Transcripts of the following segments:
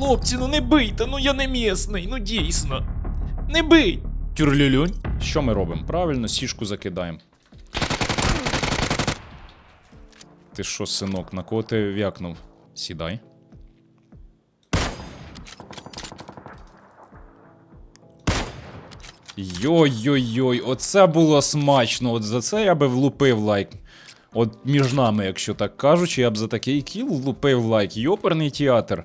хлопці, ну не бийте, ну я не місний, ну дійсно. Не бий! Тюрлюлюнь. Що ми робимо? Правильно, сішку закидаємо. Ти що, синок, на кого ти вякнув? Сідай. Йой-йой-йой, оце було смачно. От за це я би влупив лайк. От між нами, якщо так кажучи, я б за такий кіл влупив лайк. Йоперний театр.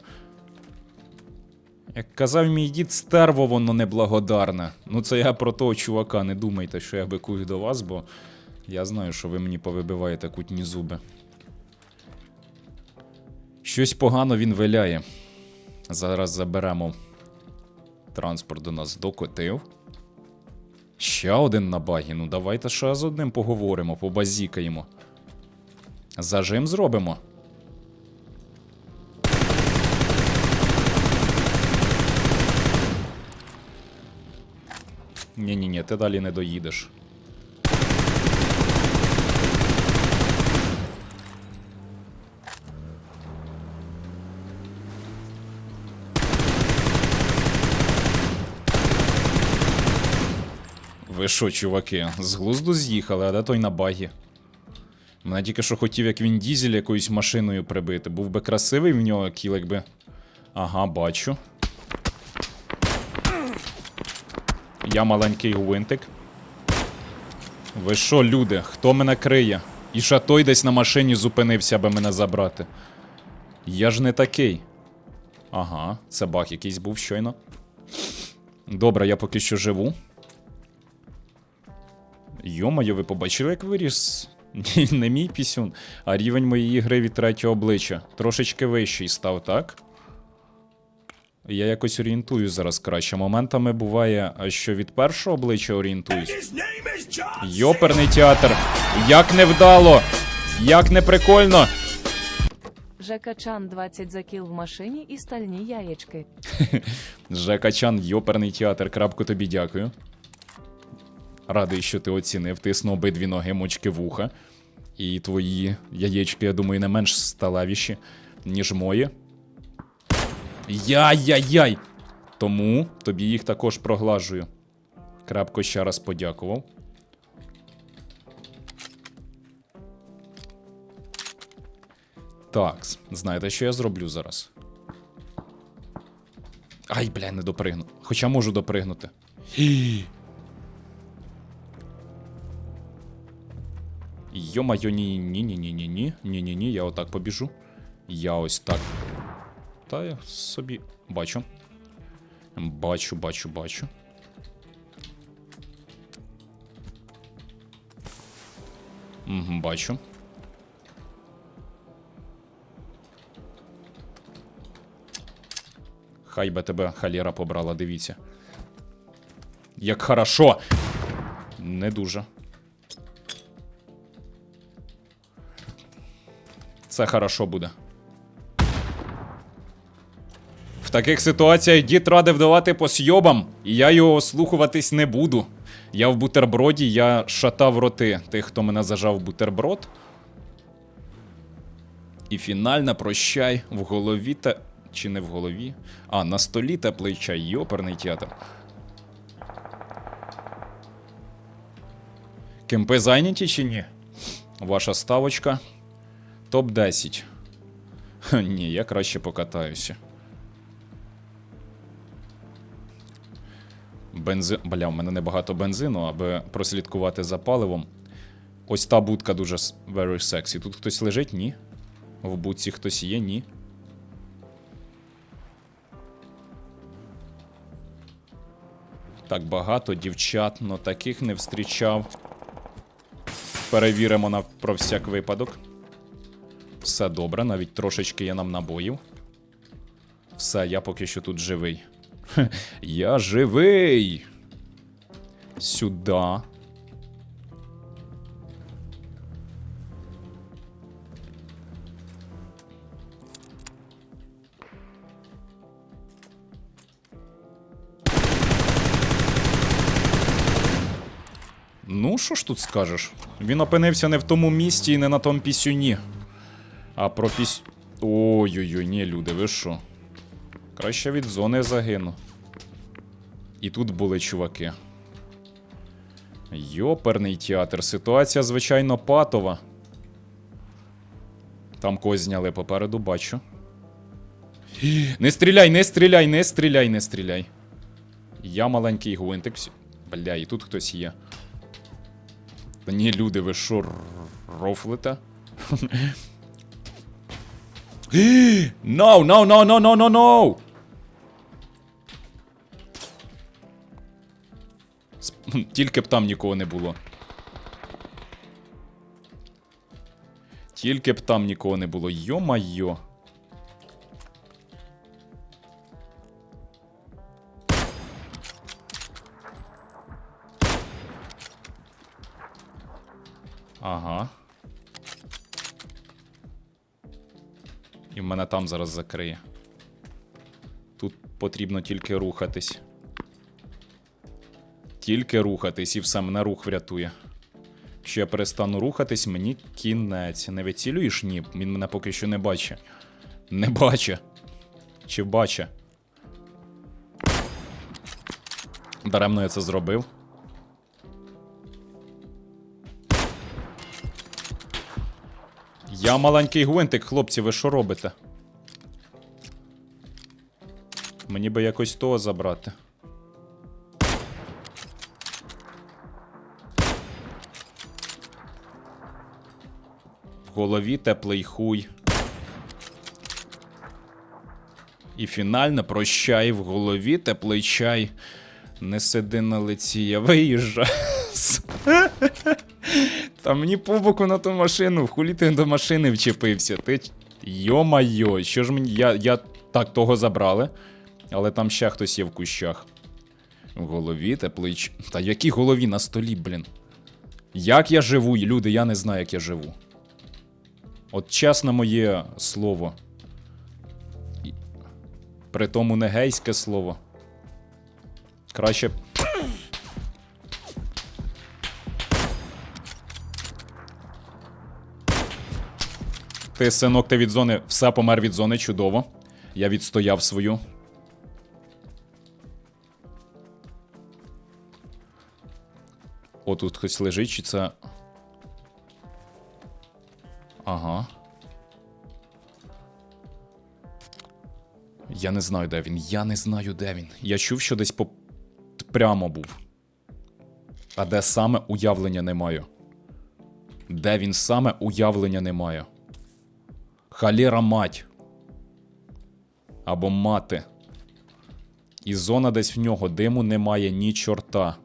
Як казав мій дід, стерво воно неблагодарне. Ну це я про того чувака, не думайте, що я бикую до вас, бо я знаю, що ви мені повибиваєте кутні зуби. Щось погано він виляє. Зараз заберемо. Транспорт до нас докотив. Ще один на багі. Ну давайте ще з одним поговоримо, побазікаємо. Зажим зробимо. Ні-ні-ні, ти далі не доїдеш. Ви що, чуваки, з глузду з'їхали, а де той на багі? Мене тільки що хотів, як він дізель якоюсь машиною прибити. Був би красивий в нього кіл, якби. Ага, бачу. Я маленький гвинтик. Ви що, люди? Хто мене криє? І ще той десь на машині зупинився, аби мене забрати. Я ж не такий. Ага, це баг якийсь був щойно. Добре, я поки що живу. Йомаю, ви побачили, як виріс? Ні, не мій пісюн, а рівень моєї гри від третього обличчя. Трошечки вищий став, так? Я якось орієнтую зараз краще. Моментами буває, що від першого обличчя орієнтуюсь. Йоперний театр! Як невдало! Як не прикольно! Жека Чан 20 за кіл в машині і стальні яєчки. Жека Чан, йоперний театр, крапку тобі дякую. Радий, що ти оцінив, тисну обидві ноги, мочки вуха. І твої яєчки, я думаю, не менш сталевіші, ніж мої. Яй-яй-яй! Тому тобі їх також проглажую. Крапко ще раз подякував. Так, знаєте, що я зроблю зараз? Ай, бля, не допригну. Хоча можу допригнути. Йо-майо, ні-ні-ні-ні-ні-ні. Ні-ні-ні, я отак побіжу. Я ось так та я собі бачу. Бачу, бачу, бачу. Бачу. Хай би тебе халєра побрала, дивіться. Як хорошо! Не дуже. Це хорошо буде. В таких ситуаціях дід радив давати по сйобам, і я його слухуватись не буду. Я в бутерброді, я шатав роти тих, хто мене зажав в бутерброд. І фінальна прощай в голові та. Чи не в голові? А, на столі теплий чай, йоперний театр. Кемпи зайняті чи ні? Ваша ставочка. Топ-10. Ні, я краще покатаюся. Бензин. Бля, у мене небагато бензину, аби прослідкувати за паливом. Ось та будка дуже very sexy. Тут хтось лежить? Ні. В будці хтось є, ні. Так багато дівчат, но таких не встрічав. Перевіримо на про всяк випадок. Все добре, навіть трошечки є нам набоїв. Все, я поки що тут живий. Я живий. Сюда. Ну, що ж тут скажеш? Він опинився не в тому місті і не на тому пісюні. А про піс... Ой-ой-ой, ні, люди, ви що? Краще від зони загину. І тут були чуваки. Йоперний театр. Ситуація, звичайно, патова. Там когось зняли попереду, бачу. Не стріляй, не стріляй, не стріляй, не стріляй. Я маленький гвинтик. Бля, і тут хтось є. Та ні, люди, ви що, рофлите? No, no, no, no, no, no, no! Тільки б там нікого не було. Тільки б там нікого не було. Йо-майо. Ага. І в мене там зараз закриє. Тут потрібно тільки рухатись. Тільки рухатись, і все, мене рух врятує. Якщо я перестану рухатись, мені кінець. Не вицілюєш? Ні, він мене поки що не бачить. Не бачить. Чи бачить? Даремно я це зробив. Я маленький гвинтик, хлопці, ви що робите? Мені би якось того забрати. Голові теплий хуй. І фінально прощай в голові теплий чай. Не сиди на лиці, я виїжджаю. Та мені по боку на ту машину, в хулі ти до машини вчепився. Ти. Йо-майо, що ж мені. Я, я так того забрали, але там ще хтось є в кущах. В голові теплий. Та які голові на столі, блін. Як я живу, люди, я не знаю, як я живу. От чесне моє слово. При тому не гейське слово. Краще. Ти, синок, ти від зони. Все помер від зони, чудово. Я відстояв свою. О, тут хтось лежить, чи це. Ага. Я не знаю, де він. Я не знаю, де він. Я чув, що десь по... прямо був. А де саме уявлення не маю. Де він саме уявлення не маю. Халєра мать. Або мати. І зона десь в нього диму немає ні чорта.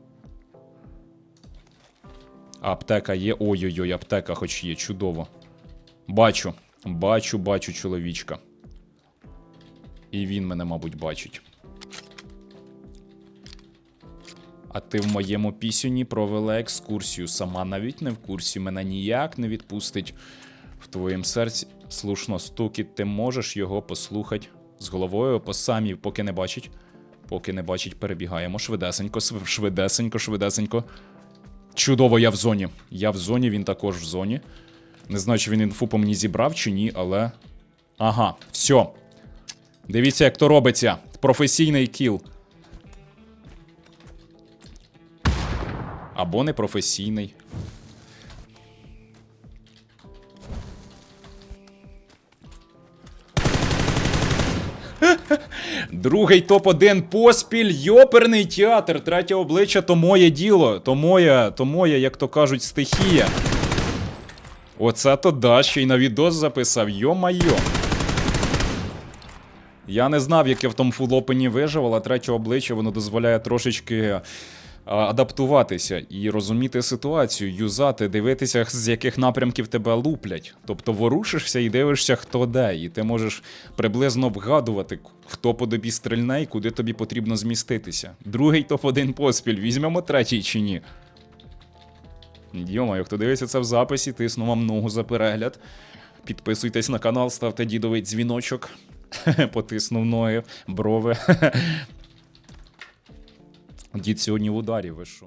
Аптека є. Ой-ой-ой, аптека хоч є, чудово. Бачу, бачу, бачу чоловічка. І він мене, мабуть, бачить. А ти в моєму пісюні провела екскурсію. Сама навіть не в курсі, мене ніяк не відпустить. В твоїм серці слушно стукіт, ти можеш його послухати з головою по самій, поки не бачить. Поки не бачить, перебігаємо швидесенько, швидесенько, швидесенько. Чудово, я в зоні. Я в зоні, він також в зоні. Не знаю, чи він інфу по мені зібрав чи ні, але. Ага, все. Дивіться, як то робиться. Професійний кіл. Або непрофесійний. Другий топ-1 поспіль, йоперний театр, третє обличчя то моє діло, то моя, то моя, як то кажуть, стихія. Оце то да, ще й на відос записав, йо-майо. Я не знав, як я в тому фулопені вижив, але третє обличчя воно дозволяє трошечки адаптуватися і розуміти ситуацію, юзати, дивитися, з яких напрямків тебе луплять. Тобто ворушишся і дивишся, хто де, і ти можеш приблизно вгадувати, хто по тобі стрільне і куди тобі потрібно зміститися. Другий топ-1 поспіль, візьмемо третій чи ні. Йомаю, хто дивиться це в записі, тисну вам ногу за перегляд. Підписуйтесь на канал, ставте дідовий дзвіночок. Потиснув ноги, брови. Дід сьогодні в ударі, ви що?